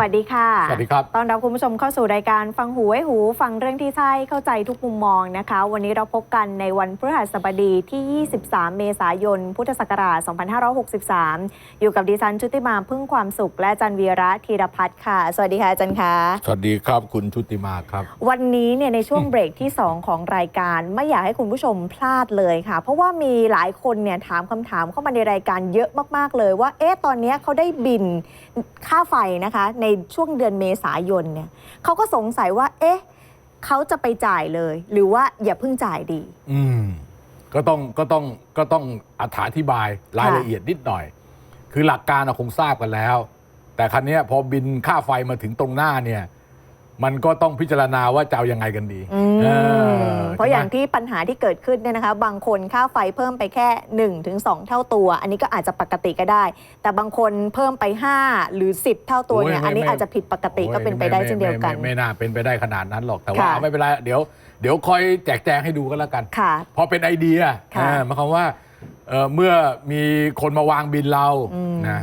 วัสดีค่ะ สวัสดีครับต้อนรับคุณผู้ชมเข้าสู่รายการฟังหูไว้หู ฟังเรื่องที่ใช่เข้าใจทุกมุมมองนะคะ วันนี้เราพบกันในวันพฤหัสบดีที่ 23 เมษายน พุทธศักราช 2563 อยู่กับดิฉันชุติมาพึ่งความสุข และอาจันวีระธีรพัฒน์ค่ะ สวัสดีค่ะอาจันคะสวัสดีครับคุณชุติมาครับ วันนี้เนี่ยในช่วงเบรกที่ 2 ของรายการไม่อยากให้คุณผู้ชมพลาดเลยค่ะ เพราะว่ามีหลายคนเนี่ยถามคำถามเข้ามาในรายการเยอะมาก ๆ เลยว่า เอ๊ะตอนเนี้ยเขาได้บินค่าไฟนะคะในในช่วงเดือนเมษายนเนี่ยเขาก็สงสัยว่า เอ๊ะเขาจะไปจ่ายเลย หรือว่าอย่าเพิ่งจ่ายดี อืมก็ต้องก็ต้องก็ต้องอธิบายรายละเอียดนิดหน่อย คือหลักการเราคงทราบกันแล้ว แต่ครั้นี้พอบินค่าไฟมาถึงตรงหน้าเนี่ย มันก็ต้องพิจารณาว่าจะเอายังไงกันดีอืมออเพราะอย่างใช่ไหมที่ปัญหาที่เกิดขึ้นเนี่ยนะคะ บางคนค่าไฟเพิ่มไปแค่1-2ถึง2เท่าตัว อันนี้ก็อาจจะปกติก็ได้ แต่บางคนเพิ่มไป 5 หรือ 10 เท่าตัวเนี่ยโอ้ยไม่อันนี้ไม่อาจจะผิดปกติโอ้ยก็เป็นไปได้ม่เช่นเดียวกัน ไม่ไม่ไม่น่าเป็นไปได้ขนาดนั้นหรอกแต่ว่าค่ะ เอาไม่เป็นไรเดี๋ยวเดี๋ยวคอยแจกแจงให้ดูกันแล้วกัน ค่ะ พอเป็นไอเดียค่ะอ่าหมายความว่าเอ่อเมื่อมีคนมาวางบินเราอืม นะ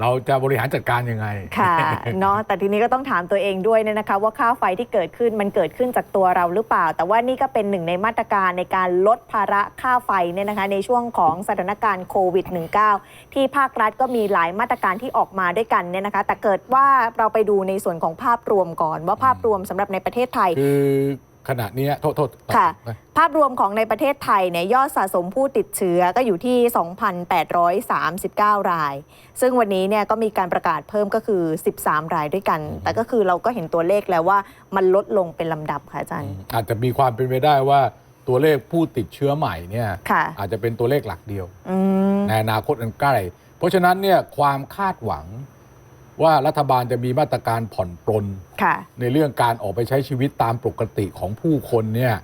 เราจะบริหารจัดการยังไง ค่ะ เนาะแต่ทีนี้ก็ต้องถามตัวเองด้วยเนี่ยนะคะ ว่าค่าไฟที่เกิดขึ้นมันเกิดขึ้นจากตัวเราหรือเปล่า แต่ว่านี่ก็เป็นหนึ่งในมาตรการในการลดภาระค่าไฟเนี่ยนะคะ ในช่วงของสถานการณ์โควิด -19 ที่ภาครัฐก็มีหลายมาตรการที่ออกมาด้วยกันเนี่ยนะคะ แต่เกิดว่าเราไปดูในส่วนของภาพรวมก่อน ว่าภาพรวมสำหรับในประเทศไทยคือ ขณะเนี้ยโทษโทษค่ะไปภาพรวมของในประเทศไทยเนี่ยยอดสะสมผู้ติดเชื้อก็อยู่ที่ 2,839 ราย ซึ่งวันนี้เนี่ยก็มีการประกาศเพิ่มก็คือ 13 รายด้วยกัน แต่ก็คือเราก็เห็นตัวเลขแล้วว่ามันลดลงเป็นลำดับค่ะอาจารย์ อาจจะมีความเป็นไปได้ว่าตัวเลขผู้ติดเชื้อใหม่เนี่ยค่ะอาจจะเป็นตัวเลขหลักเดียวอืมในอนาคตอันใกล้ เพราะฉะนั้นเนี่ยความคาดหวัง ว่ารัฐบาลจะมีมาตรการผ่อนปลนค่ะในเรื่องการออกไปใช้ชีวิตตามปกติของผู้คนเนี่ย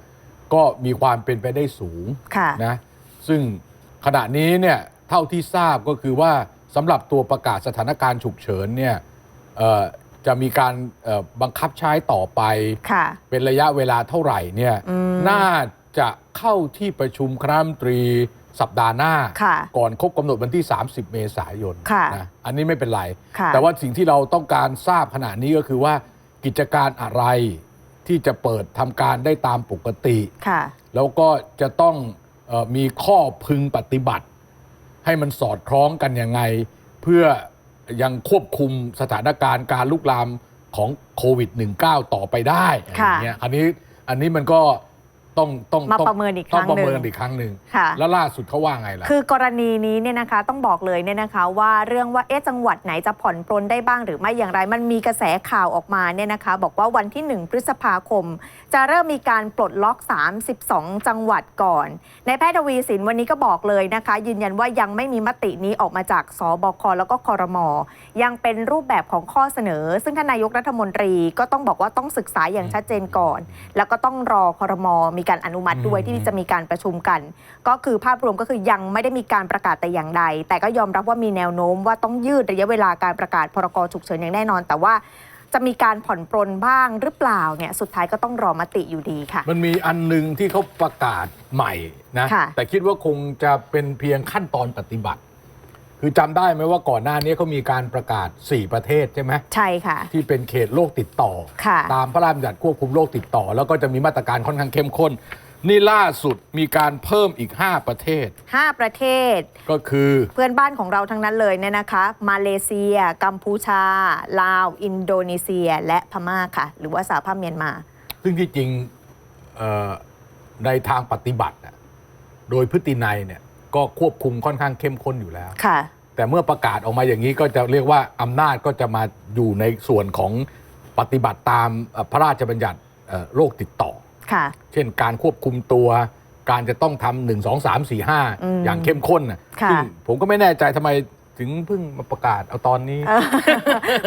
ก็มีความเป็นไปได้สูงค่ะนะซึ่งขณะนี้เนี่ยเท่าที่ทราบก็คือว่าสำหรับตัวประกาศสถานการณ์ฉุกเฉินเนี่ยเอ่อจะมีการเอ่อบังคับใช้ต่อไปค่ะเป็นระยะเวลาเท่าไหร่เนี่ยอืมน่าจะเข้าที่ประชุมคณะรัฐมนตรี สัปดาห์หน้า ค่ะก่อนครบกำหนดวันที่ 30 เมษายนค่ะนะอันนี้ไม่เป็นไร ค่ะ แต่ว่าสิ่งที่เราต้องการทราบขณะนี้ก็คือว่ากิจการอะไรที่จะเปิดทำการได้ตามปกติ ค่ะ แล้วก็จะต้องเออมีข้อพึงปฏิบัติ ให้มันสอดคล้องกันยังไง เพื่อยังควบคุมสถานการณ์การลุกลามของโควิด -19 ต่อไปได้อะไรอย่างเงี้ยอันนี้อันนี้มันก็ ต้องต้องมาต้องประเมินอีกคต้อรั้งงประหนึ่เมิงนอีกครั้งหนึ่งค่ะ แล้วล่าสุดเขาว่าไงล่ะ คือกรณีนี้เนี่ยนะคะต้องบอกเลยเนี่ยนะคะ ว่าเรื่องว่าเอ๊ะจังหวัดไหนจะผ่อนปลนได้บ้างหรือไม่อย่างไร มันมีกระแสข่าวออกมาเนี่ยนะคะ บอกว่าวันที่ 1 พฤษภาคม จะเริ่มมีการปลดล็อก 32 จังหวัดก่อนในแพทย์ทวีสินวันนี้ก็บอกเลยนะคะ ยืนยันว่ายังไม่มีมตินี้ออกมาจากสบคแล้วก็คอรมอยังเป็นรูปแบบของข้อเสนอ ซึ่งท่านนายกรัฐมนตรีก็ต้องบอกว่าต้องศึกษาอย่างชัดเจนก่อน แล้วก็ต้องรอคอรมอมีการอนุมัติด้วยอืมที่จะมีการประชุมกัน ก็คือภาพรวมก็คือยังไม่ได้มีการประกาศแต่อย่างใด แต่ก็ยอมรับว่ามีแนวโน้มว่าต้องยืดระยะเวลาการประกาศพรกฉุกเฉินอย่างแน่นอน แต่ว่าจะมีการผ่อนปรนบ้างหรือเปล่าเนี่ยสุดท้ายก็ต้องรอมติอยู่ดีค่ะ มันมีอันหนึ่งที่เขาประกาศใหม่นะค่ะแต่คิดว่าคงจะเป็นเพียงขั้นตอนปฏิบัติ คือจำได้ไหมว่าก่อนหน้านี้เขามีการประกาศ 4 ประเทศใช่ไหมใช่ค่ะ ที่เป็นเขตโรคติดต่อ ค่ะ ตามพระราชบัญญัติควบคุมโรคติดต่อ แล้วก็จะมีมาตรการค่อนข้างเข้มข้น นี่ล่าสุดมีการเพิ่มอีก 5 ประเทศ5ประเทศ ก็คือเพื่อนบ้านของเราทั้งนั้นเลยเนี่ยนะคะ มาเลเซีย กัมพูชา ลาว อินโดนีเซีย และพม่าค่ะ หรือว่าสหภาพเมียนมา ซึ่งที่จริงเอ่อในทางปฏิบัติน่ะโดยพฤตินัยเนี่ย ก็ควบคุมค่อนข้างเข้มข้นอยู่แล้ว ค่ะ แต่เมื่อประกาศออกมาอย่างนี้ก็จะเรียกว่าอำนาจก็จะมาอยู่ในส่วนของปฏิบัติตามเอ่อพระราชบัญญัติเอ่อโรคติดต่อ ค่ะ เช่นการควบคุมตัว การจะต้องทำหนึ่งสองสามสี่ห้าอืมอย่างเข้มข้นน่ะค่ะ ซึ่งผมก็ไม่แน่ใจทำไมถึงเพิ่งมาประกาศเอาตอนนี้เออ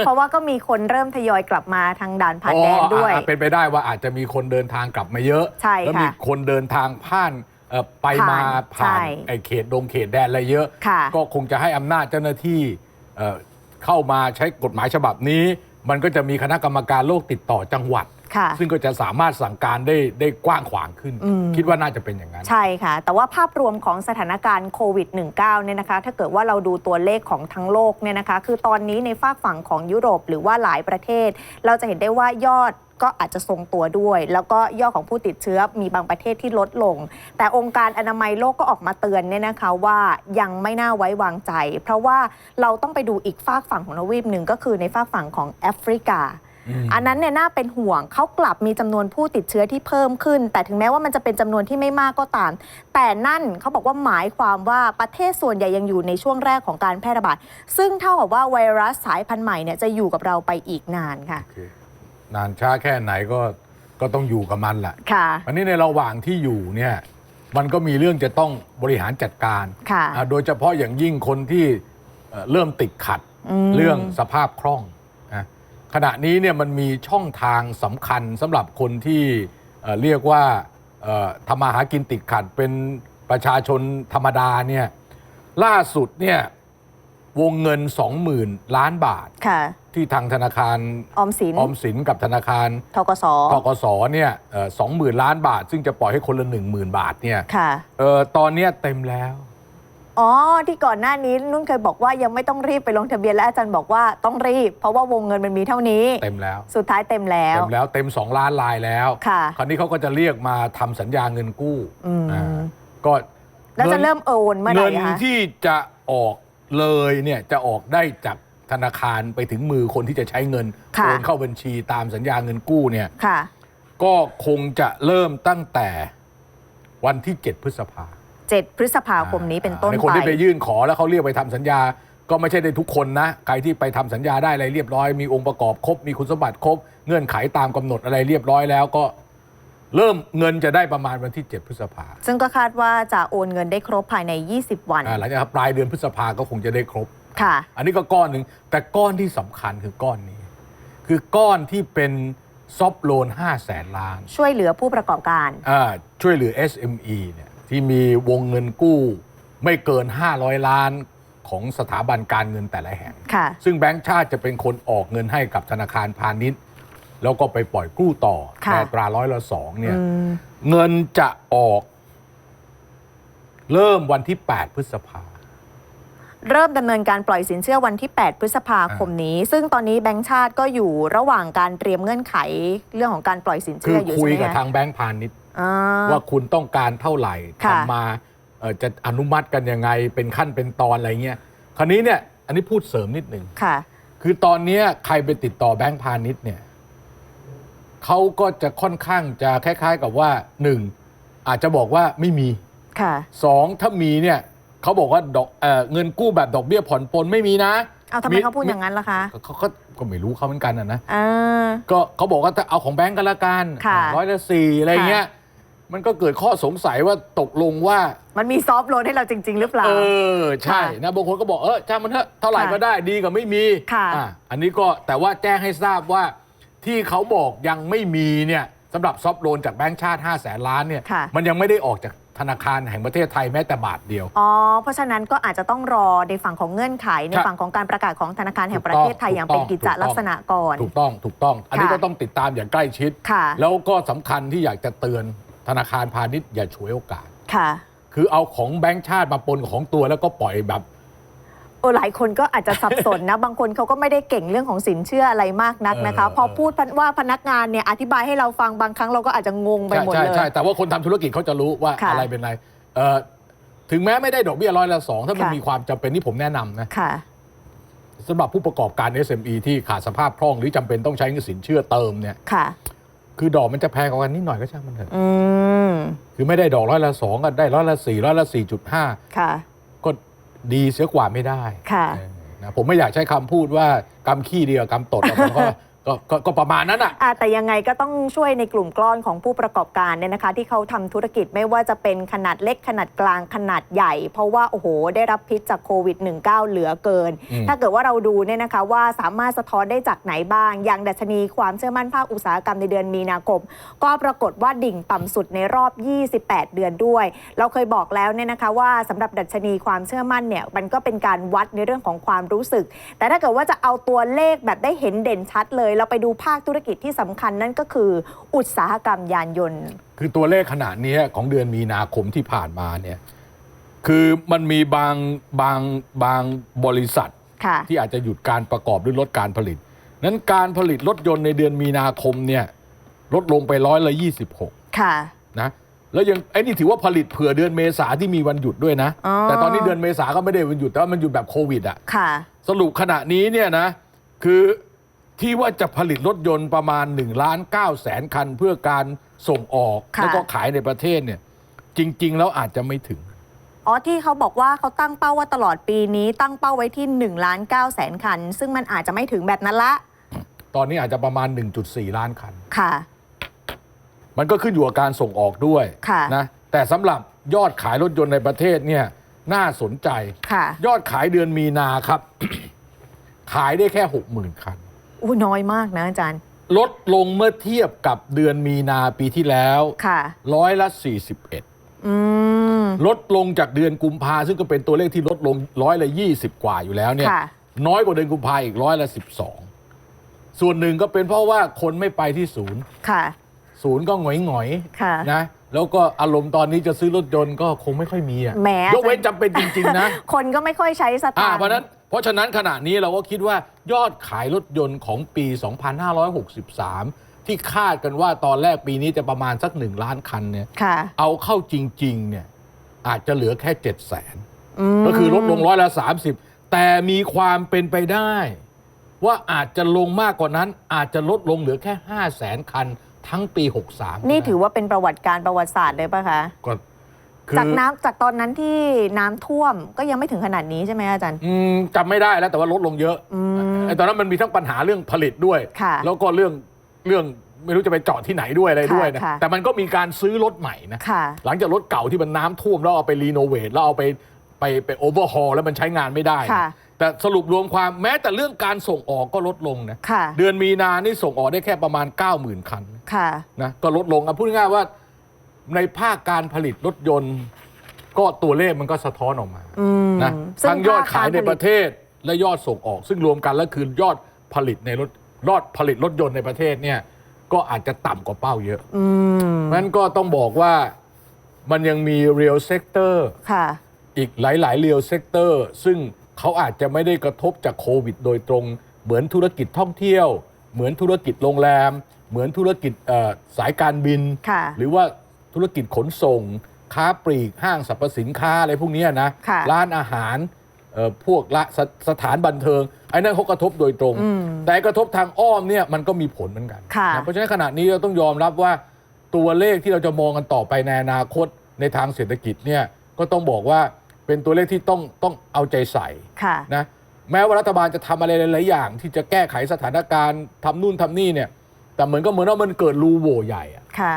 เพราะว่าก็มีคนเริ่มทยอยกลับมาทางด่านผ่านแดนด้วย อ๋ออะเป็นไปได้ว่าอาจจะมีคนเดินทางกลับมาเยอะ ใช่แล้วค่ะมีคนเดินทางผ่านเอ่อ ไปมาผ่านผ่านใช่ไอ้เขตดงเขตแดนอะไรเยอะค่ะก็คงจะให้อำนาจเจ้าหน้าที่เอ่อเข้ามาใช้กฎหมายฉบับนี้ มันก็จะมีคณะกรรมการโรคติดต่อจังหวัดค่ะซึ่งก็จะสามารถสั่งการได้ได้กว้างขวางขึ้นอืมคิดว่าน่าจะเป็นอย่างนั้น ใช่ค่ะ แต่ว่าภาพรวมของสถานการณ์โควิด -19 เนี่ยนะคะ ถ้าเกิดว่าเราดูตัวเลขของทั้งโลกเนี่ยนะคะ คือตอนนี้ในฝากฝั่งของยุโรปหรือว่าหลายประเทศ เราจะเห็นได้ว่ายอด ก็อาจจะทรงตัวด้วย แล้วก็ยอดของผู้ติดเชื้อมีบางประเทศที่ลดลง แต่องค์การอนามัยโลกก็ออกมาเตือนเนี่ยนะคะว่ายังไม่น่าไว้วางใจ เพราะว่าเราต้องไปดูอีกฝากฝั่งของทวีปหนึ่งก็คือในฝากฝั่งของแอฟริกาอืมอันนั้นเนี่ยน่าเป็นห่วงเขากลับมีจำนวนผู้ติดเชื้อที่เพิ่มขึ้น แต่ถึงแม้ว่ามันจะเป็นจำนวนที่ไม่มากก็ตาม แต่นั่นเขาบอกว่าหมายความว่าประเทศส่วนใหญ่ยังอยู่ในช่วงแรกของการแพร่ระบาด ซึ่งเท่ากับว่าไวรัสสายพันธุ์ใหม่เนี่ยจะอยู่กับเราไปอีกนานค่ะโอเค นานช้าแค่ไหนก็ก็ต้องอยู่กับมันแหละค่ะ อันนี้ในระหว่างที่อยู่เนี่ยมันก็มีเรื่องจะต้องบริหารจัดการ ค่ะอ่าโดยเฉพาะอย่างยิ่งคนที่เอ่อเริ่มติดขัดอืม เรื่องสภาพคล่องนะขณะนี้เนี่ยมันมีช่องทางสำคัญสำหรับคนที่เอ่อเรียกว่าเอ่อทำมาหากินติดขัดเป็นประชาชนธรรมดาเนี่ยล่าสุดเนี่ย วงเงิน 20,000 ล้านบาท ค่ะ ที่ทางธนาคารออมสินออมสินกับธนาคารทกสทกสเนี่ยสองหมื่นล้านบาท ซึ่งจะปล่อยให้คนละหนึ่งหมื่นบาทเนี่ยค่ะ เออตอนเนี้ยเต็มแล้ว อ๋อ ที่ก่อนหน้านี้นุ่นเคยบอกว่ายังไม่ต้องรีบไปลงทะเบียนและอาจารย์บอกว่าต้องรีบ เพราะว่าวงเงินมันมีเท่านี้ เต็มแล้ว สุดท้ายเต็มแล้ว เต็มแล้วเต็ม 2 ล้านลายแล้ว ค่ะ คราวนี้เขาก็จะเรียกมาทำสัญญาเงินกู้อืม อ่าก็แล้วจะเริ่มโอนเมื่อไหร่เงินคะ ที่จะออก เลยเนี่ยจะออกได้จากธนาคารไปถึงมือคนที่จะใช้เงินค่ะ โอนเข้าบัญชีตามสัญญาเงินกู้เนี่ย ค่ะ ก็คงจะเริ่มตั้งแต่วันที่ 7 พฤษภา7 พฤษภาคมนี้เป็นต้นในคนไป ที่ไปยื่นขอแล้วเขาเรียกไปทำสัญญา ก็ไม่ใช่ได้ทุกคนนะ ใครที่ไปทำสัญญาได้อะไรเรียบร้อย มีองค์ประกอบครบ มีคุณสมบัติครบ เงื่อนไขตามกำหนดอะไรเรียบร้อยแล้วก็ เริ่มเงินจะได้ประมาณวันที่ 7 พฤษภาซึ่งก็คาดว่าจะโอนเงินได้ครบภายใน 20 วัน อ่าหลังจากปลายเดือนพฤษภาก็คงจะได้ครบ ค่ะ อันนี้ก็ก้อนหนึ่งแต่ก้อนที่สำคัญคือก้อนนี้ คือก้อนที่เป็นซอฟโลน5แสนล้านช่วยเหลือผู้ประกอบการ อ่าช่วยเหลือ SME เนี่ยที่มีวงเงินกู้ ไม่เกิน 500 ล้านของสถาบันการเงินแต่ละแห่ง ค่ะ ซึ่งแบงก์ชาติจะเป็นคนออกเงินให้กับธนาคารพาณิชย์ แล้วก็ไปปล่อยกู้ต่อค่ะในอัตราร้อยละสองเนี่ย อืม เงินจะออก เริ่มวันที่ 8 พฤษภา เริ่มดำเนินการปล่อยสินเชื่อวันที่ 8 พฤษภาคมนี้ ซึ่งตอนนี้แบงก์ชาติก็อยู่ระหว่างการเตรียมเงื่อนไขเรื่องของการปล่อยสินคืเชื่อออยู่คุยใช่ไหมกับคะทางแบงก์พาณิชย์ อ่า ว่าคุณต้องการเท่าไหร่ค่ะ ทำมาเอ่อจะอนุมัติกันยังไง เป็นขั้นเป็นตอนอะไรเงี้ยคราวนี้เนี่ย อันนี้พูดเสริมนิดหนึ่ง ค่ะ คือตอนเนี้ยใครไปติดต่อแบงก์พาณิชย์เนี่ย เขาก็จะค่อนข้างจะคล้าย ๆ กับว่าหนึ่งอาจจะบอกว่าไม่มีค่ะ สองถ้ามีเนี่ยเขาบอกว่าดอกเอ่อเงินกู้แบบดอกเบี้ยผ่อนปลนไม่มีนะเอาทำไมเขาพูดอย่างนั้นล่ะคะเขาก็ก็ไม่รู้เขาเหมือนกันนะนะอ่า ก็เขาบอกว่าถ้าเอาของแบงก์กันละกันค่ะ ร้อยละสี่อะไรเงี้ยมันก็เกิดข้อสงสัยว่าตกลงว่า มันมีซอฟต์โลนให้เราจริง ๆ หรือเปล่า เออ ใช่ค่ะนะบางคนก็บอกเออจ้างมันเถอะเท่าไหร่ค่ะก็ได้ดีกว่าไม่มีค่ะ อ่อันนี้ก็แต่ว่าแจ้งให้ทราบว่า ที่เขาบอกยังไม่มีเนี่ยสำหรับซอฟต์โลนจากแบงก์ชาติ5 0 0แสนล้านเนี่ยค่ะ มันยังไม่ได้ออกจากธนาคารแห่งประเทศไทยแม้แต่บาทเดียว อ๋อ เพราะฉะนั้นก็อาจจะต้องรอในฝั่งของเงื่อนไข ในใช่ฝั่งของการประกาศของธนาคารแห่งถูกประเทศไทยต้องอย่างเป็นถูกต้องกิจจลักษณะก่อน ถูกต้องถูกต้อง อันนี้ค่ะก็ต้องติดตามอย่างใกล้ชิด ค่ะ แล้วก็สำคัญที่อยากจะเตือนธนาคารพาณิชย์อย่าฉวยโอกาส ค่ะ คือเอาของแบงก์ชาติมาปนกับของตัวแล้วก็ปล่อยแบบ โอ้หลายคนก็อาจจะสับสนนะ บางคนเขาก็ไม่ได้เก่งเรื่องของสินเชื่ออะไรมากนักนะคะเออพอพูดว่าพนักงานเนี่ยอธิบายให้เราฟังบางครั้งเราก็อาจจะงงไปใช่หมดใช่เลยใช่แต่ว่าคนทำธุรกิจเขาจะรู้ว่าค่ะอะไรเป็นอะไรเอ่อถึงแม้ไม่ได้ดอกเบี้ยร้อยละสองถ้ามันค่ะมีความจำเป็นที่ผมแนะนำนะค่ะสำหรับผู้ประกอบการ SME ที่ขาดสภาพคล่องหรือจำเป็นต้องใช้เงินสินเชื่อเติมเนี่ยค่ะ คือดอกมันจะแพงกว่ากันนิดหน่อยก็ช่างมันเถอะอืมคือไม่ได้ดอกร้อยละสองก็ได้ร้อยละสี่ร้อยละสี่จุดห้าค่ะก็ ดีเสียกว่าไม่ได้ค่ะเออนะผมไม่อยากใช้คำพูดว่ากำขี้เดียวกำตดอะผมก็ ก็ก็ก็ประมาณนั้นอะ อะแต่ยังไงก็ต้องช่วยในกลุ่มกล้อนของผู้ประกอบการเนี่ยนะคะ ที่เขาทำธุรกิจไม่ว่าจะเป็นขนาดเล็กขนาดกลางขนาดใหญ่ เพราะว่า โอ้โห ได้รับพิษจากโควิด -19 เหลือเกิน อืม ถ้าเกิดว่าเราดูเนี่ยนะคะว่าสามารถสะท้อนได้จากไหนบ้าง อย่างดัชนีความเชื่อมั่นภาคอุตสาหกรรมในเดือนมีนาคม ก็ปรากฏว่าดิ่งต่ำสุดในรอบ 28 เดือนด้วย เราเคยบอกแล้วเนี่ยนะคะว่าสำหรับดัชนีความเชื่อมั่นเนี่ยมันก็เป็นการวัดในเรื่องของความรู้สึก แต่ถ้าเกิดว่าจะเอาตัวเลขแบบได้เห็นเด่นชัดเลยเราไปดูภาคธุรกิจที่สำคัญนั่นก็คืออุตสาหกรรมยานยนต์ คือตัวเลขขนาดนี้ของเดือนมีนาคมที่ผ่านมาเนี่ยคือมันมีบางบางบางบริษัทค่ะที่อาจจะหยุดการประกอบหรือลดการผลิต นั้นการผลิตรถยนต์ในเดือนมีนาคมเนี่ยลดลงไปร้อยละยี่สิบหกค่ะนะแล้วยังไอ้นี่ถือว่าผลิตเผื่อเดือนเมษาที่มีวันหยุดด้วยนะอ๋อแต่ตอนนี้เดือนเมษาก็ไม่ได้วันหยุดแต่ว่ามันหยุดแบบโควิดอะค่ะสรุปขณะนี้เนี่ยนะ คือ ที่ว่าจะผลิตรถยนต์ประมาณ1ล้าน9แสนคันเพื่อการส่งออก ค่ะ แล้วก็ขายในประเทศเนี่ย จริง ๆ แล้วอาจจะไม่ถึง อ๋อที่เขาบอกว่าเขาตั้งเป้าว่าตลอดปีนี้ตั้งเป้าไว้ที่1ล้าน9แสนคัน ซึ่งมันอาจจะไม่ถึงแบบนั้นละ ตอนนี้อาจจะประมาณ 1.4 ล้านคัน ค่ะ มันก็ขึ้นอยู่กับการส่งออกด้วยค่ะ นะแต่สำหรับยอดขายรถยนต์ในประเทศเนี่ยน่าสนใจ ค่ะ ยอดขายเดือนมีนาครับ ขายได้แค่ 60,000 คัน อู้น้อยมากนะอาจารย์ ลดลงเมื่อเทียบกับเดือนมีนาปีที่แล้วค่ะร้อยละ 41 อืม ลดลงจากเดือนกุมภาซึ่งก็เป็นตัวเลขที่ลดลงร้อยละ 20 กว่าอยู่แล้วเนี่ย ค่ะ น้อยกว่าเดือนกุมภาอีกร้อยละ 12 ส่วนหนึ่งก็เป็นเพราะว่าคนไม่ไปที่ศูนย์ ค่ะ ศูนย์ก็หงอยหงอยๆค่ะนะ แล้วก็อารมณ์ตอนนี้จะซื้อรถยนต์ก็คงไม่ค่อยมีอะแหม ยกเว้นจำเป็นจริง ๆ นะ คนก็ไม่ค่อยใช้สอ่าตางค์เพราะฉะนั้น เพราะฉะนั้นขณะนี้เราก็คิดว่ายอดขายรถยนต์ของปี 2563 ที่คาดกันว่าตอนแรกปีนี้จะประมาณสักหนึ่งล้านคันเนี่ยค่ะ เอาเข้าจริงๆเนี่ยอาจจะเหลือแค่ 7 0 0 0 0นมก็คือลดลงร้อยละ 30 แต่มีความเป็นไปได้ ว่าอาจจะลงมากกว่านั้น อาจจะลดลงเหลือแค่ 5 0 0 0 0 0 คันทั้งปี 63 นี่ถือว่าเป็นประวัติการประวัติศาสตร์เลยปะคะ ก็คือ จากน้ำจากตอนนั้นที่น้ำท่วมก็ยังไม่ถึงขนาดนี้ใช่ไหมอาจารย์ อืมจำไม่ได้แล้วแต่ว่าลดลงเยอะอืมไอ้ตอนนั้นมันมีทั้งปัญหาเรื่องผลิตด้วย ค่ะแล้วก็เรื่องเรื่องไม่รู้จะไปเจาะที่ไหนด้วยอะไรด้วยนะค่ะ แต่มันก็มีการซื้อรถใหม่นะค่ะ หลังจากรถเก่าที่มันน้ำท่วมแล้วเอาไปรีโนเวทแล้วเอาไปไปไปโอเวอร์ฮอลแล้วมันใช้งานไม่ได้นะค่ะ แต่สรุปรวมความแม้แต่เรื่องการส่งออกก็ลดลงนะค่ะ เดือนมีนานี่ส่งออกได้แค่ประมาณ 90,000 คัน ค่ะ นะก็ลดลงอะพูดง่ายๆว่า ในภาคการผลิตรถยนต์ ก็ตัวเลขมันก็สะท้อนออกมาอืมนะซึ่ทั้งยอดขายในภคกประเทศและยอดส่งออก ซึ่งรวมกันแล้วคือยอดผลิตในรถยอดผลิตรถยนต์ในประเทศเนี่ยก็อาจจะต่ำกว่าเป้าเยอะอืมเพราะฉะนั้นก็ต้องบอกว่ามันยังมี real sector ค่ะ อีกหลายๆ real sector ซึ่งเขาอาจจะไม่ได้กระทบจากโควิดโดยตรง เหมือนธุรกิจท่องเที่ยว เหมือนธุรกิจโรงแรม เหมือนธุรกิจเอ่อสายการบิน ค่ะ หรือว่า ธุรกิจขนส่ง ค้าปลีกห้างสรรพสินค้าอะไรพวกเนี้ยนะค่ะร้านอาหารเอ่อพวกละสสถานบันเทิง ไอ้นั่นเขากระทบโดยตรงอืมแต่กระทบทางอ้อมเนี่ยมันก็มีผลเหมือนกันค่ะนะเพราะฉะนั้นขณะนี้เราต้องยอมรับว่าตัวเลขที่เราจะมองกันต่อไปในอนาคตในทางเศรษฐกิจเนี่ยก็ต้องบอกว่าเป็นตัวเลขที่ต้องต้องเอาใจใส่ค่ะนะแม้ว่ารัฐบาลจะทำอะไรหลาย ๆ อย่าง ที่จะแก้ไขสถานการณ์ทำนู่นทำนี่เนี่ยแต่เหมือนก็เหมือนว่ามันเกิดรูโหว่ใหญ่อะค่ะ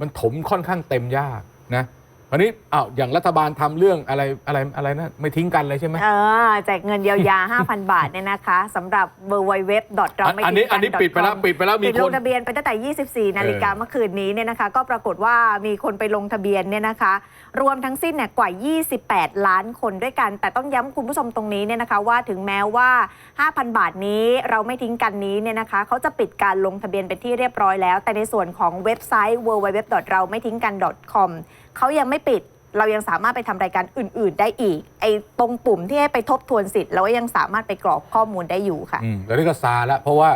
มันถมค่อนข้างเต็มยากนะ อันนี้อ้าวอย่างรัฐบาลทำเรื่องอะไรอะไรอะไรนะไม่ทิ้งกันเลยใช่ไหมเออแจกเงินเยียวยา 5,000 บาทเนี่ยนะคะสำหรับ w w w เราไม่อันนี้อันนี้ปิดไปแล้วปิดไปแล้วมีปิดลคงนทะเบียนไปตั้งแต่ 24 นาฬิกาเออเมื่อคืนนี้เนี่ยนะคะ ก็ปรากฏว่ามีคนไปลงทะเบียนเนี่ยนะคะ รวมทั้งสิ้นเนี่ยกว่า 28 ล้านคนด้วยกัน แต่ต้องย้ำคุณผู้ชมตรงนี้เนี่ยนะคะว่าถึงแม้ว่า 5,000 บาทนี้เราไม่ทิ้งกันนี้เนี่ยนะคะเขาจะปิดการลงทะเบียนเป็นที่เรียบร้อยแล้ว แต่ในส่วนของเว็บไซต์ w w w เราไม่ทิ้งกัน .com เขายังไม่ปิดเรายังสามารถไปทำรายการอื่น ๆ ได้อีก ไอ้ตรงปุ่มที่ให้ไปทบทวนสิทธิ์เราก็ยังสามารถไปกรอกข้อมูลได้อยู่ค่ะอืมแต่นี่ก็ซาแล้วเพราะว่า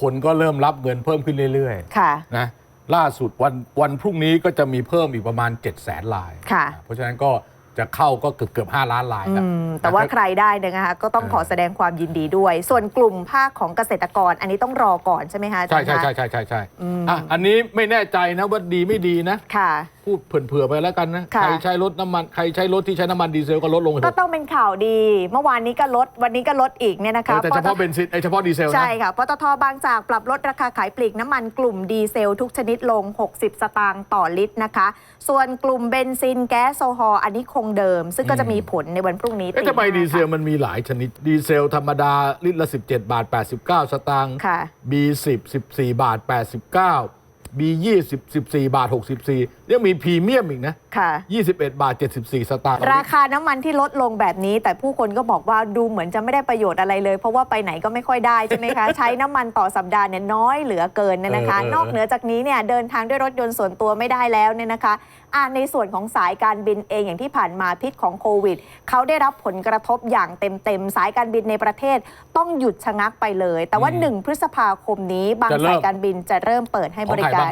คนก็เริ่มรับเงินเพิ่มขึ้นเรื่อยค่ะๆนะล่าสุดวันวันพรุ่งนี้ก็จะมีเพิ่มอีกประมาณ 7 0 0แสนลายค่ะ เพราะฉะนั้นก็จะเข้าก็เกือบเกือบห้าล้านลายอืแล้ว มแต่ว่าใครได้เนยนะคะก็ต้องเออ ขอแสดงความยินดีด้วย ส่วนกลุ่มภาคของเกษตรกร อันนี้ต้องรอก่อนใช่ไหมคะอาจาใช่รย์ใช่คะใช่ใช่ใช่ใช่อืมอะอันนี้ไม่แน่ใจนะว่าดีไม่ดีนะ ค่ะพูดเผื่อๆไปแล้วกันนะค่ะ ใครใช้รถน้ำมันใครใช้รถที่ใช้น้ำมันดีเซลก็ลดลงเถก็อะต้องเป็นข่าวดี เมื่อวานนี้ก็ลด วันนี้ก็ลดอีกเนี่ยนะเอคะอแต่เฉพาะเบนซินไอยเฉพาะดีเซลนะ ใช่ค่ะ ปตทบางจากปรับลดราคาขายปลีกน้ำมันกลุ่มดีเซลทุกชนิดลง 60 สตางค์ต่อลิตรนะคะ ส่วนกลุ่มเบนซินแก๊สโซฮอล์อันนี้คงเดิม ซึ่งก็จะมีผลในวันพรุ่งนี้เอ๊ะตีทำไมห้าดีเซลค่ะมันมีหลายชนิด ดีเซลธรรมดา ลิตรละ 17 บาท 89 สตางค์ ค่ะ B10 14 บาท 89 B20 14 บาท 64 ยังมีพรีเมียมอีกนะค่ะ 21 บาท 74 สตางค์ราคาน้ำมันที่ลดลงแบบนี้ แต่ผู้คนก็บอกว่าดูเหมือนจะไม่ได้ประโยชน์อะไรเลย เพราะว่าไปไหนก็ไม่ค่อยได้ใช่ไหมคะ ใช้น้ำมันต่อสัปดาห์เนี่ยน้อยเหลือเกินเนี่ยนะคะ นอกเหนือจากนี้เนี่ยเดินทางด้วยรถยนต์ส่วนตัวไม่ได้แล้วเนี่ยนะคะอ่าในส่วนของสายการบินเองอย่างที่ผ่านมาพิษของโควิดเขาได้รับผลกระทบอย่างเต็มๆ สายการบินในประเทศต้องหยุดชะงักไปเลย แต่ว่า1พฤษภาคมนี้บางสายการบินจะเริ่มเปิดให้บริการ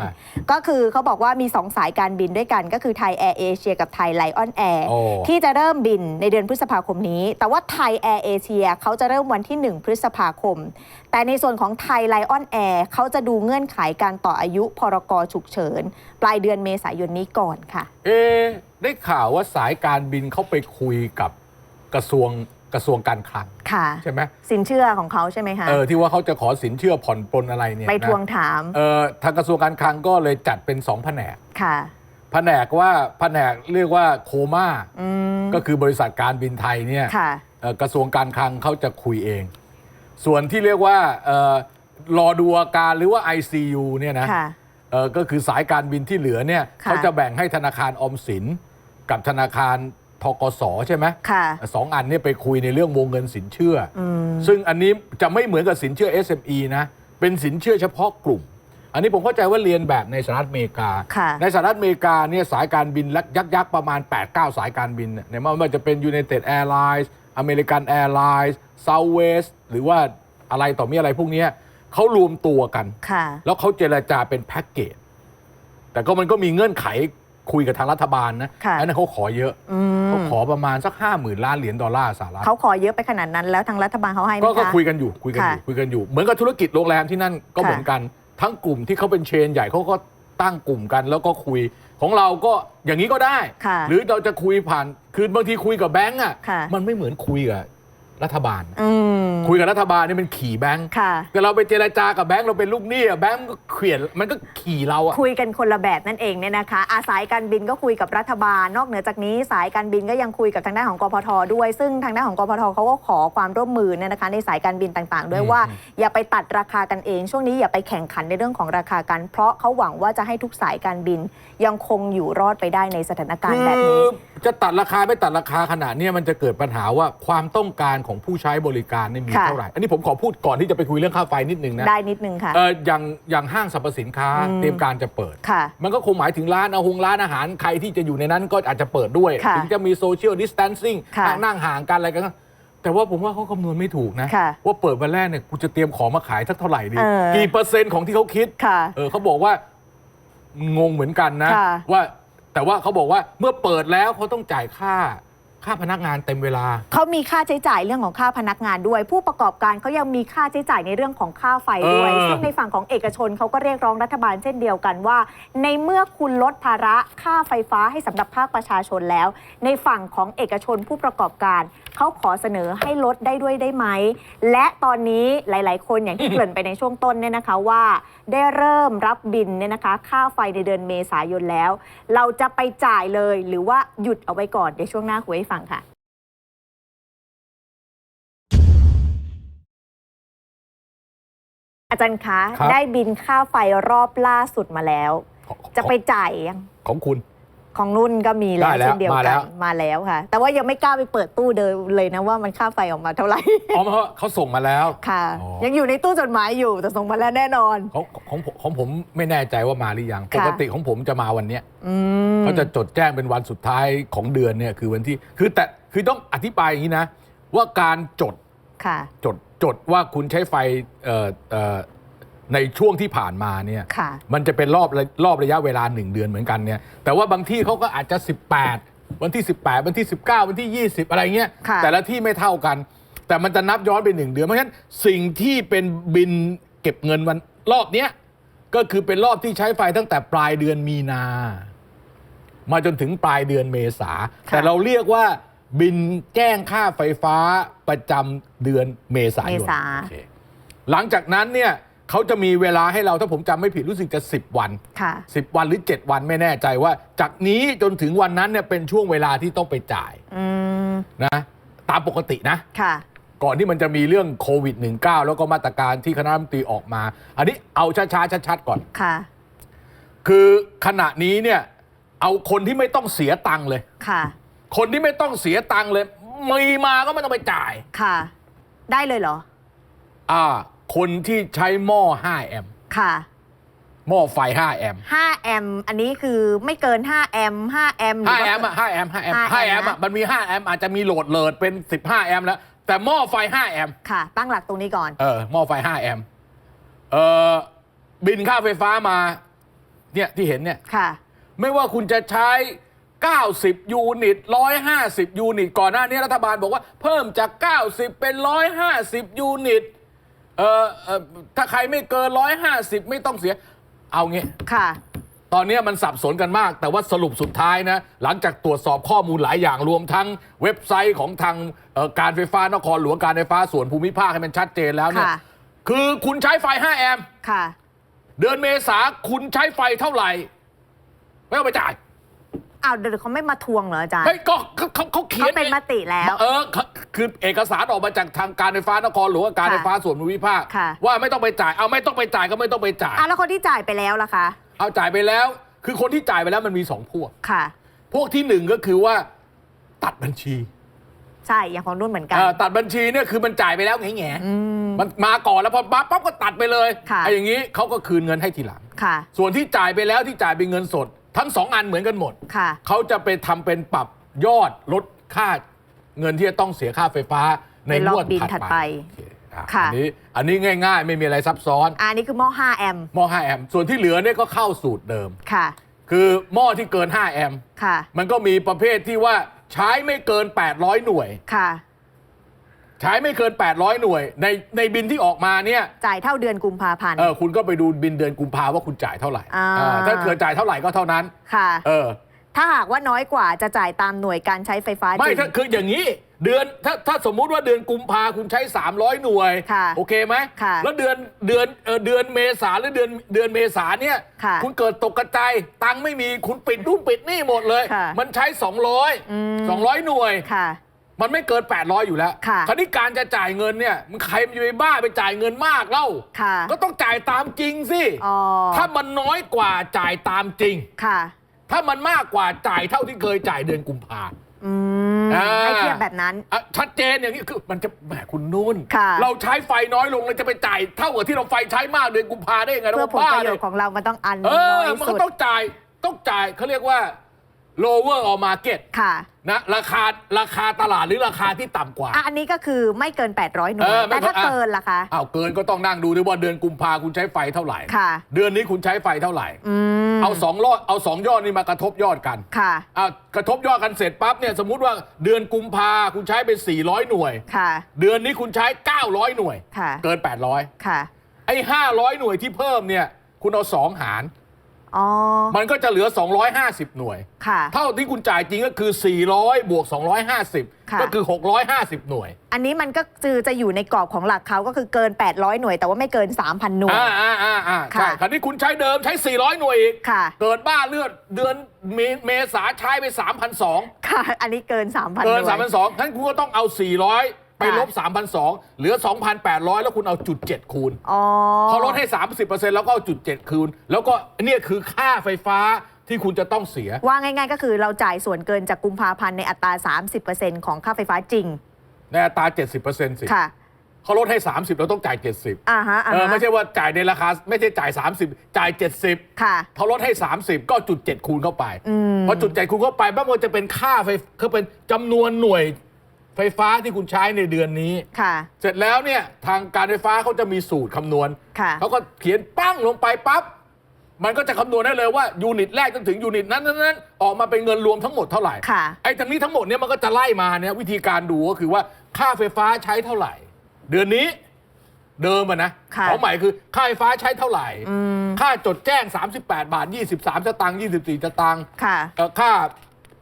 ก็คือเขาบอกว่ามี 2 สายการบินด้วยกันก็คือไทยแอร์เอเชียกับไทยไลออนแอร์โอ้ ที่จะเริ่มบินในเดือนพฤษภาคมนี้ แต่ว่าไทยแอร์เอเชียเขาจะเริ่มวันที่ 1 พฤษภาคม แต่ในส่วนของไทยไลออนแอร์เขาจะดูเงื่อนไขการต่ออายุพรกฉุกเฉิน ปลายเดือนเมษายนนี้ก่อนค่ะ เอะได้ข่าวว่าสายการบินเขาไปคุยกับกระทรวงกระทรวงการคลัง ค่ะ ใช่ไหมสินเชื่อของเขาใช่ไหมคะ เออที่ว่าเขาจะขอสินเชื่อผ่อนปลนอะไรเนี่ยไปนะทวงถามเออทางกระทรวงการคลังก็เลยจัดเป็นสองแผนก ค่ะ แผนกว่าแผนกเรียกว่าโคม่าอืมก็คือบริษัทการบินไทยเนี่ยค่ะเอ่อกระทรวงการคลังเขาจะคุยเอง ส่วนที่เรียกว่าเอ่อรอดูอาการหรือว่า ICU เนี่ยนะค่ะเอ่อก็คือสายการบินที่เหลือเนี่ยค่ะเขาจะแบ่งให้ธนาคารออมสิน กับธนาคารทกสใช่ไหมค่ะสองอันเนี่ยไปคุยในเรื่องวงเงินสินเชื่อออืมซึ่งอันนี้จะไม่เหมือนกับสินเชื่อ SME นะ เป็นสินเชื่อเฉพาะกลุ่ม อันนี้ผมเข้าใจว่าเรียนแบบในสหรัฐอเมริกา ค่ะในสหรัฐอเมริกาเนี่ยสายการบินยักษ์ยักษ์ๆประมาณ 8-9 สายการบินเนี่ยไม่ว่าจะเป็น United Airlines American Airlines Southwest หรือว่าอะไรต่อมีอะไรพวกเนี้ยเขารวมตัวกัน ค่ะ แล้วเขาเจรจาเป็นแพ็กเกจ แต่ก็มันก็มีเงื่อนไขคุยกับทางรัฐบาลนะค่ะ อันนั้นเขาขอเยอะอืมเขาขอประมาณสักห้าหมื่นล้านเหรียญดอลลาร์สหรัฐเขาขอเยอะไปขนาดนั้นแล้วทางรัฐบาลเขาให้ไหมก็ก็คะ คุยกันอยู่คุยกันอยู่ค่ะคุยกันอยู่ เหมือนกับธุรกิจโรงแรมที่นั่นก็ค่ะ เหมือนกัน ทั้งกลุ่มที่เขาเป็นเชน ใหญ่เขาก็ตั้งกลุ่มกัน แล้วก็คุยของเราก็อย่างนี้ก็ได้ ค่ะหรือเราจะคุยผ่านคือบางทีคุยกับแบงก์อะค่ะ มันไม่เหมือนคุยกับ รัฐบาลอืมคุยกับรัฐบาลนี่มันขี่แบงก์ค่ะแต่เราไปเจรจากับแบงก์เราเป็นลูกหนี้อะแบงก์มันก็เขียนมันก็ขี่เราอะคุยกันคนละแบบนั่นเองเนี่ยนะคะ อาสายการบินก็คุยกับรัฐบาล นอกเหนือจากนี้สายการบินก็ยังคุยกับทางด้านของกพทด้วย ซึ่งทางด้านของกพทเขาก็ขอความร่วมมือเนี่ยนะคะ ในสายการบินต่างๆ ด้วยอืมว่าอืมอย่าไปตัดราคากันเอง ช่วงนี้อย่าไปแข่งขันในเรื่องของราคากัน เพราะเขาหวังว่าจะให้ทุกสายการบินยังคงอยู่รอดไปได้ในสถานการณ์แบบคืนี้อจะตัดราคาไม่ตัดราคาขนาดเนี้ยมันจะเกิดปัญหาว่าความต้องการของผู้ใช้บริการเนี่ยมีค่ะ เท่าไหร่ อันนี้ผมขอพูดก่อนที่จะไปคุยเรื่องค่าไฟนิดนึงนะได้นิดนึงค่ะ เอออย่างอย่างห้างสรรพสินค้าอืม เตรียมการจะเปิด ค่ะ มันก็คงหมายถึงร้านอาหงร้านอาหารใครที่จะอยู่ในนั้นก็อาจจะเปิดด้วย ค่ะถึงจะมีโซเชียลดิส a ทนซิ่งค่ะนั่งห่างกันอะไรกัน แต่ว่าผมว่าเขาคำนวณไม่ถูกนะ ค่ะว่าเปิดวันแรกเนี่ยกูจะเตรียมของมาขายสักเท่าไหร่ดี เออ กี่เปอร์เซ็นต์ของที่เขาคิด ค่ะ เออเขาบอกว่างงเหมือนกันนะ ค่ะว่าแต่ว่าเขาบอกว่าเมื่อเปิดแล้วเขาต้องจ่ายค่า ค่าพนักงานเต็มเวลา เขามีค่าใช้จ่ายเรื่องของค่าพนักงานด้วย ผู้ประกอบการเขายังมีค่าใช้จ่ายในเรื่องของค่าไฟด้วย เออ ซึ่งในฝั่งของเอกชนเขาก็เรียกร้องรัฐบาลเช่นเดียวกันว่า ในเมื่อคุณลดภาระค่าไฟฟ้าให้สำหรับภาคประชาชนแล้ว ในฝั่งของเอกชนผู้ประกอบการเขาขอเสนอให้ลดได้ด้วยได้ไหม และตอนนี้หลาย ๆ คนอย่างที่เกริ่นไปในช่วงต้นเนี่ยนะคะว่า ได้เริ่มรับบินเนี่ยนะคะ ค่าไฟในเดือนเมษายนแล้ว เราจะไปจ่ายเลยหรือว่าหยุดเอาไว้ก่อนเดี๋ยวช่วงหน้าคุยให้ฟังค่ะอาจารย์คะ ครับ ได้บินค่าไฟรอบล่าสุดมาแล้วของจะไปจ่ายยังของคุณ ของนุ่นก็มีแล้วได้แล้วเช่นเดียวมากัแล้นว มาแล้วค่ะ แต่ว่ายังไม่กล้าไปเปิดตู้เดิมเลยนะว่ามันค่าไฟออกมาเท่าไหร่ อ๋อเพราะเขาส่งมาแล้ว ค่ะ อ๋อ ยังอยู่ในตู้จดหมายอยู่แต่ส่งมาแล้วแน่นอน ของของผมของผมไม่แน่ใจว่ามาหรือยังค่ะปกติของผมจะมาวันเนี้ยอืม เขาจะจดแจ้งเป็นวันสุดท้ายของเดือนเนี่ยคือวันที่ คือแต่คือต้องอธิบายอย่างนี้นะ ว่าการจดค่ะ จดจดว่าคุณใช้ไฟเอ่อเอ่อ ในช่วงที่ผ่านมาเนี่ยค่ะมันจะเป็นรอบระรอบระยะเวลาหนึ่งเดือนเหมือนกันเนี่ยแต่ว่าบางที่เขาก็อาจจะ 18 วันที่ 18 วันที่ 19 วันที่ 20 อะไรเงี้ยค่ะแต่ละที่ไม่เท่ากัน แต่มันจะนับย้อนไปหนึ่งเดือนเพราะฉะนั้นสิ่งที่เป็นบินเก็บเงินวันรอบเนี้ยก็คือเป็นรอบที่ใช้ไฟตั้งแต่ปลายเดือนมีนา มาจนถึงปลายเดือนเมษาค่ะแต่เราเรียกว่าบินแจ้งค่าไฟฟ้าประจำเดือนเมษายนเมษาโอเคหลังจากนั้นเนี่ย เขาจะมีเวลาให้เราถ้าผมจำไม่ผิดรู้สึกจะ 10 วัน ค่ะ 10 วันหรือ 7 วันไม่แน่ใจว่า จากนี้จนถึงวันนั้นเนี่ยเป็นช่วงเวลาที่ต้องไปจ่ายอืม นะตามปกตินะ ค่ะ ก่อนที่มันจะมีเรื่องโควิด -19 แล้วก็มาตรการที่คณะรัฐมนตรีออกมา อันนี้เอาช้าๆชัดๆก่อน ค่ะ คือขณะนี้เนี่ยเอาคนที่ไม่ต้องเสียตังค์เลย ค่ะ คนที่ไม่ต้องเสียตังค์เลยมีมาก็ไม่ต้องไปจ่าย ค่ะ ได้เลยเหรอ อ่า คนที่ใช้หม้อ 5 แอมป์ค่ะ หม้อไฟ 5 แอมป์5แอมป์อันนี้คือไม่เกิน 5 แอมป์5แอมป์หรื5ว่าแอมป์อะ5แอมป์5แอมป์5 5แอมป์นะ อะมันมี 5 แอมป์อาจจะมีโหลดเลิดเป็น 15 แอมป์แล้ว แต่หม้อไฟ 5 แอมป์ค่ะ ตั้งหลักตรงนี้ก่อน เออหม้อไฟ 5 แอมป์เออบินค่าไฟฟ้ามาเนี่ยที่เห็นเนี่ย ค่ะ ไม่ว่าคุณจะใช้ 90 ยูนิต 150 ยูนิต ก่อนหน้านี้รัฐบาลบอกว่าเพิ่มจาก 90 เป็น 150 ยูนิต เอ่อเอ่อถ้าใครไม่เกิน150ไม่ต้องเสีย เอางี้ ค่ะ ตอนนี้มันสับสนกันมาก แต่ว่าสรุปสุดท้ายนะ หลังจากตรวจสอบข้อมูลหลายอย่างรวมทั้งเว็บไซต์ของทางเอ่อการไฟฟ้านครหลวงการไฟฟ้าส่วนภูมิภาคให้มันชัดเจนแล้วเนี่ย ค่ะ คือคุณใช้ไฟ 5 แอมป์ค่ะ เดือนเมษาคุณใช้ไฟเท่าไหร่ ไม่ต้องไปจ่าย อ้าวเดี๋ยวเขาไม่มาทวงเหรออาจารย์เฮ้ยก็เขาเขาเขาเขียเขานเป็นมติแล้ว เออเขาคือเอกสารออกมาจากทางการไฟฟ้านครหลวงกับการค่ะไฟฟ้าส่วนภูมิภาคค่ะ ว่าไม่ต้องไปจ่ายเอาไม่ต้องไปจ่ายก็ไม่ต้องไปจ่าย อะแล้วคนที่จ่ายไปแล้วล่ะคะ เอาจ่ายไปแล้ว คือคนที่จ่ายไปแล้วมันมีสองพวก ค่ะ พวกที่หนึ่งก็คือว่าตัดบัญชีใช่อย่างของนุ่นเหมือนกัน เอ่อตัดบัญชีเนี่ยคือมันจ่ายไปแล้วแง่แง่ๆอืม มันมาก่อนแล้วพอปั๊บปั๊บก็ตัดไปเลยค่ะ ไอ้อย่างนี้เขาก็คืนเงินให้ทีหลัง ค่ะ ส่วนที่จ่ายไปแล้วที่จ่ายเป็นเงินสด ทั้งสองอันเหมือนกันหมด ค่ะ เขาจะไปทำเป็นปรับยอดลดค่าเงินที่จะต้องเสียค่าไฟฟ้าในในงรอบวดบินถัดถัดไปไปโอเคอะค่ะ อันนี้อันนี้ง่ายๆ ไม่มีอะไรซับซ้อนอันนี้คือหม้อ5แอมป์หม้อ5แอมป์ส่วนที่เหลือเนี่ยก็เข้าสูตรเดิม ค่ะ คือหม้อที่เกิน5แอมป์ค่ะ มันก็มีประเภทที่ว่าใช้ไม่เกิน 800 หน่วย ค่ะ ใช้ไม่เกิน 800 หน่วย ในในบินที่ออกมาเนี่ยจ่ายเท่าเดือนกุมภาพันธ์ เออคุณก็ไปดูบินเดือนกุมภาว่าคุณจ่ายเท่าไหร่อ่าเออถ้าเกิดจ่ายเท่าไหร่ก็เท่านั้น ค่ะ เออ ถ้าหากว่าน้อยกว่าจะจ่ายตามหน่วยการใช้ไฟฟ้าไม่จริง ถ้าคืออย่างนี้ เดือนถ้าถ้าสมมุติว่าเดือนกุมภาคุณใช้ 300 หน่วย ค่ะโอเคไหมค่ะแล้วเดือนเดือนเออเดือนเมษาหรือเดือนเดือนเมษาเนี่ยค่ะณเกิดตกกระจายตังค์ไม่มีคุณปิดนู่นปิดนี่หมดเลย ค่ะมันใช้อืม200 200 หน่วย ค่ะ มันไม่เกิน 800 อยู่แล้วค่ะคราวนี้การจะจ่ายเงินเนี่ย มันใครมันจะไปบ้าไปจ่ายเงินมากเล่า ค่ะ ก็ต้องจ่ายตามจริงสิ อ๋อถ้ามันน้อยกว่าจ่ายตามจริง ค่ะ ถ้ามันมากกว่าจ่ายเท่าที่เคยจ่ายเดือนกุมภา อืมอ่า ให้เทียบแบบนั้น อะชัดเจนอย่างนี้คือมันจะแหมคุณนุ่น ค่ะ เราใช้ไฟน้อยลงเราจะไปจ่ายเท่ากับที่เราไฟใช้มากเดือนกุมภาได้ยังไงเพื่อผลบ้าประโยเลชน์ของเรามันต้องอันเอน้ออยมันสุก็ด ต้องจ่ายต้องจ่ายเขาเรียกว่า lower or market ค่ะนะราคาราคาตลาดหรือราคาที่ต่ำกว่า อะอันนี้ก็คือไม่เกิน 800 หน่วเอยอไม่แต่ถ้าอะเกินล่ะคะ อ้าวเกินก็ต้องนั่งดูด้วยว่าเดือนกุมภาคุณใช้ไฟเท่าไหร่ ค่ะ เดือนนี้คุณใช้ไฟเท่าไหร่ อืมเอาสองรอดเอาสองยอดนี่มากระทบยอดกันค่ะอะกระทบยอดกันเสร็จปั๊บเนี่ยสมมุติว่าเดือนกุมภาคุณใช้ไป 400 หน่วย ค่ะ เดือนนี้คุณใช้ 900 หน่วย ค่ะ เกิน 800 ค่ะ ไอ้ 500 หน่วยที่เพิ่มเนี่ย คุณเอา 2 หาร อ๋อ มันก็จะเหลือ 250 หน่วย ค่ะ เท่าที่คุณจ่ายจริงก็คือ 400 บวก250ค่ะก็คือ 650 หน่วย อันนี้มันก็คือจะอยู่ในกรอบของหลักเขาก็คือเกิน 800 หน่วย แต่ว่าไม่เกิน 3,000 หน่วย อ่าอ่าอ่าอ่าค่ะ ใช่คราวนี้คุณใช้เดิมใช้ 400 หน่วยอีก ค่ะ เกิดบ้าเลือดเดือนเมเมษาใช้ไป 3,200 ค่ะ อันนี้เกิน 3,000เกินหน่วย3,200ท่านคุณก็ต้องเอา 400 ไปลบ 3,200 เหลือ 2,800 แล้วคุณเอาจุด7คูณอ๋อเขาลดให้ 30%แล้วก็เอาจุด7คูณ แล้วก็เนี่ยคือค่าไฟฟ้าที่คุณจะต้องเสีย ว่าง่ายๆ ก็คือเราจ่ายส่วนเกินจากกุมภาพันธ์ในอัตรา 30%ของค่าไฟฟ้าจริง ในอัตรา 70%สิค่ะเขาลดให้ 30 เราต้องจ่าย 70อ่าฮะอ่าเออฮะไม่ใช่ว่าจ่ายในราคา ไม่ใช่จ่าย 30 จ่าย 70ค่ะเขาลดให้ 30 ก็จุด7คูณเข้าไปอืมพอจุด7คูณเข้าไปบ้างมันจะเป็นค่าไฟคือเป็นจำนวนหน่วย ไฟฟ้าที่คุณใช้ในเดือนนี้ ค่ะ เสร็จแล้วเนี่ยทางการไฟฟ้าเขาจะมีสูตรคำนวณค่ะเขาก็เขียนปั้งลงไปปั๊บมันก็จะคำนวณได้เลยว่ายูนิตแรกจนถึงยูนิตนั้นนั้นนั้นออกมาเป็นเงินรวมทั้งหมดเท่าไหร่ค่ะ ไอ้ทั้งนี้ทั้งหมดเนี่ยมันก็จะไล่มาเนี่ยวิธีการดูก็คือว่าค่าไฟฟ้าใช้เท่าไหร่ เดือนนี้เดิมอะนะค่ะของใหม่คือค่าไฟฟ้าใช้เท่าไหร่ อืม ค่าจดแจ้ง 38 บาท 23 สตางค์24 สตางค์ค่ะ เอ่อค่า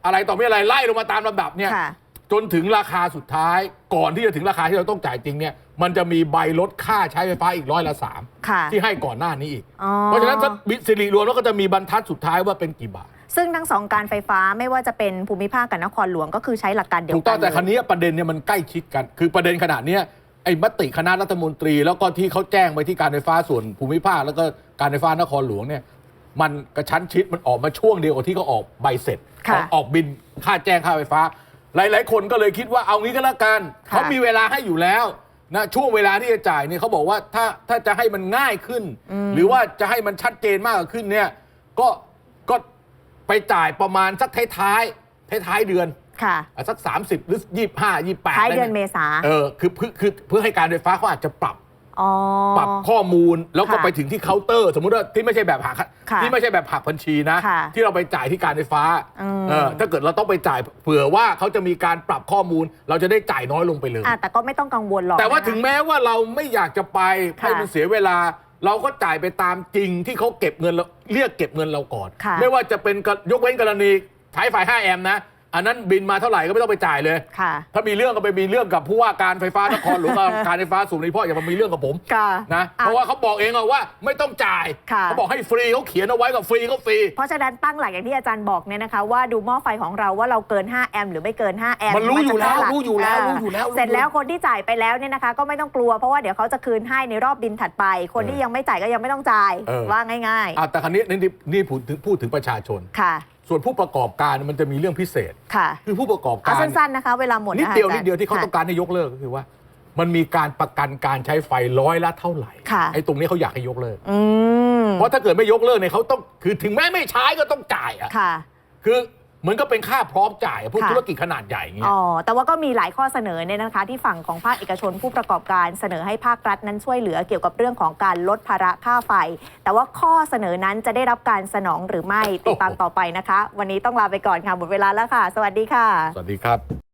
อะไรต่อไม่อะไรไล่ลงมาตามลำดับเนี่ย ค่ะ จนถึงราคาสุดท้าย ก่อนที่จะถึงราคาที่เราต้องจ่ายจริงเนี่ยมันจะมีใบลดค่าใช้ไฟฟ้าอีกร้อยละสามค่ะ ที่ให้ก่อนหน้านี้อีก อ๋อเพราะฉะนั้นถ้าสิริรวมแล้วก็จะมีบรรทัดสุดท้ายว่าเป็นกี่บาท ซึ่งทั้งสองการไฟฟ้าไม่ว่าจะเป็นภูมิภาคกับนครหลวงก็คือใช้หลักการเดียวถูกกัต้อนงแต่เลยคันนี้ประเด็นเนี่ยมันใกล้ชิดกัน คือประเด็นขนาดเนี้ยไอ้มติคณะรัฐมนตรี แล้วก็ที่เขาแจ้งไปที่การไฟฟ้าส่วนภูมิภาค แล้วก็การไฟฟ้านครหลวงเนี่ยมันกระชั้นชิดมันออกมาช่วงเดียวกับที่เขาออกใบเสร็จ ค่ะ ออกออกบินค่าแจ้งค่าไฟฟ้า หลาย ๆ คนก็เลยคิดว่าเอางี้ก็แล้วกันค่ะ เขามีเวลาให้อยู่แล้วนะช่วงเวลาที่จะจ่ายเนี่ยเขาบอกว่าถ้าถ้าจะให้มันง่ายขึ้น หรือว่าจะให้มันชัดเจนมากขึ้นเนี่ยก็ก็ไปจ่ายประมาณสักท้ายๆท้ายๆเดือน ค่ะ อะสัก 30 หรือ 25 28ท้ายเดือนะไรเมนี่ษา เออคือคือคือเพื่อให้การไฟฟ้าเขาอาจจะปรับ อ๋อ ปรับข้อมูลแล้วก็ค่ะไปถึงที่เคาน์เตอร์ สมมุติว่าที่ไม่ใช่แบบหักค่ะที่ไม่ใช่แบบหักบัญชีนะ ค่ะที่เราไปจ่ายที่การไฟฟ้าอืม เออถ้าเกิดเราต้องไปจ่ายเผื่อว่าเขาจะมีการปรับข้อมูล เราจะได้จ่ายน้อยลงไปเลย อะแต่ก็ไม่ต้องกังวลหรอกแต่ว่านะคะ ถึงแม้ว่าเราไม่อยากจะไปค่ะให้มันเสียเวลา เราก็จ่ายไปตามจริงที่เขาเก็บเงินเราเรียกเก็บเงินเราก่อน ค่ะไม่ว่าจะเป็นกรยกเว้นกรณีใช้ไฟ 5 แอมป์นะ อันนั้นบินมาเท่าไหร่ก็ไม่ต้องไปจ่ายเลย ค่ะ ถ้ามีเรื่องก็ไปมีเรื่องกับผู้ว่าการไฟฟ้านครหรือว่าการไฟฟ้าส่วนภูมิภาคอย่ามามีเรื่องกับผมค่ะนะอะเพราะว่าเขาบอกเองอะว่าไม่ต้องจ่ายค่ะ เขาบอกให้ฟรีเขาเขียนเอาไว้กับฟรีก็ฟรี เพราะฉะนั้นตั้งหลักอย่างที่อาจารย์บอกเนี่ยนะคะ ว่าดูหม้อไฟของเราว่าเราเกิน 5 แอมป์หรือไม่เกิน 5 แอมป์มันรู้อยู่แล้วาจะตั้งหกรู้อยู่แล้วารู้อยู่แล้วรู้อยู่เสร็จแล้วคนที่จ่ายไปแล้วเนี่ยนะคะ ก็ไม่ต้องกลัวเพราะว่าเดี๋ยวเขาจะคืนให้ในรอบบินถัดไป คนที่ยังไม่จ่ายก็ยังไม่ต้องจ่ายเออ ว่าง่าย อะแต่ครั้นี้นี่นี่พูดถึงพูดถึงประชาชน ๆ ค่ะ ส่วนผู้ประกอบการมันจะมีเรื่องพิเศษ ค่ะคือผู้ประกอบเอาการสั้นๆนะคะ เวลาหมดนิดนะคะเดียวอาจารนิดเดียวที่เขาค่ะต้องการให้ยกเลิกก็คือว่า มันมีการประกันการใช้ไฟร้อยละเท่าไหร่ค่ะ ไอ้ตรงนี้เขาอยากให้ยกเลิก อืมเพราะถ้าเกิดไม่ยกเลิกเนี่ยเขาต้องคือถึงแม้ไม่ใช้ก็ต้องจ่ายอะค่ะ คือ เหมือนก็เป็นค่าพร้อมจ่ายอะพวกค่ะ ธุรกิจขนาดใหญ่อย่างเงี้ย อ๋อ แต่ว่าก็มีหลายข้อเสนอเนี่ยนะคะ ที่ฝั่งของภาคเอกชนผู้ประกอบการเสนอให้ภาครัฐนั้นช่วยเหลือเกี่ยวกับเรื่องของการลดภาระค่าไฟ แต่ว่าข้อเสนอนั้นจะได้รับการสนองหรือไม่ติดตามต่อไปนะคะ วันนี้ต้องลาไปก่อนค่ะหมดเวลาแล้วค่ะ สวัสดีค่ะ สวัสดีครับ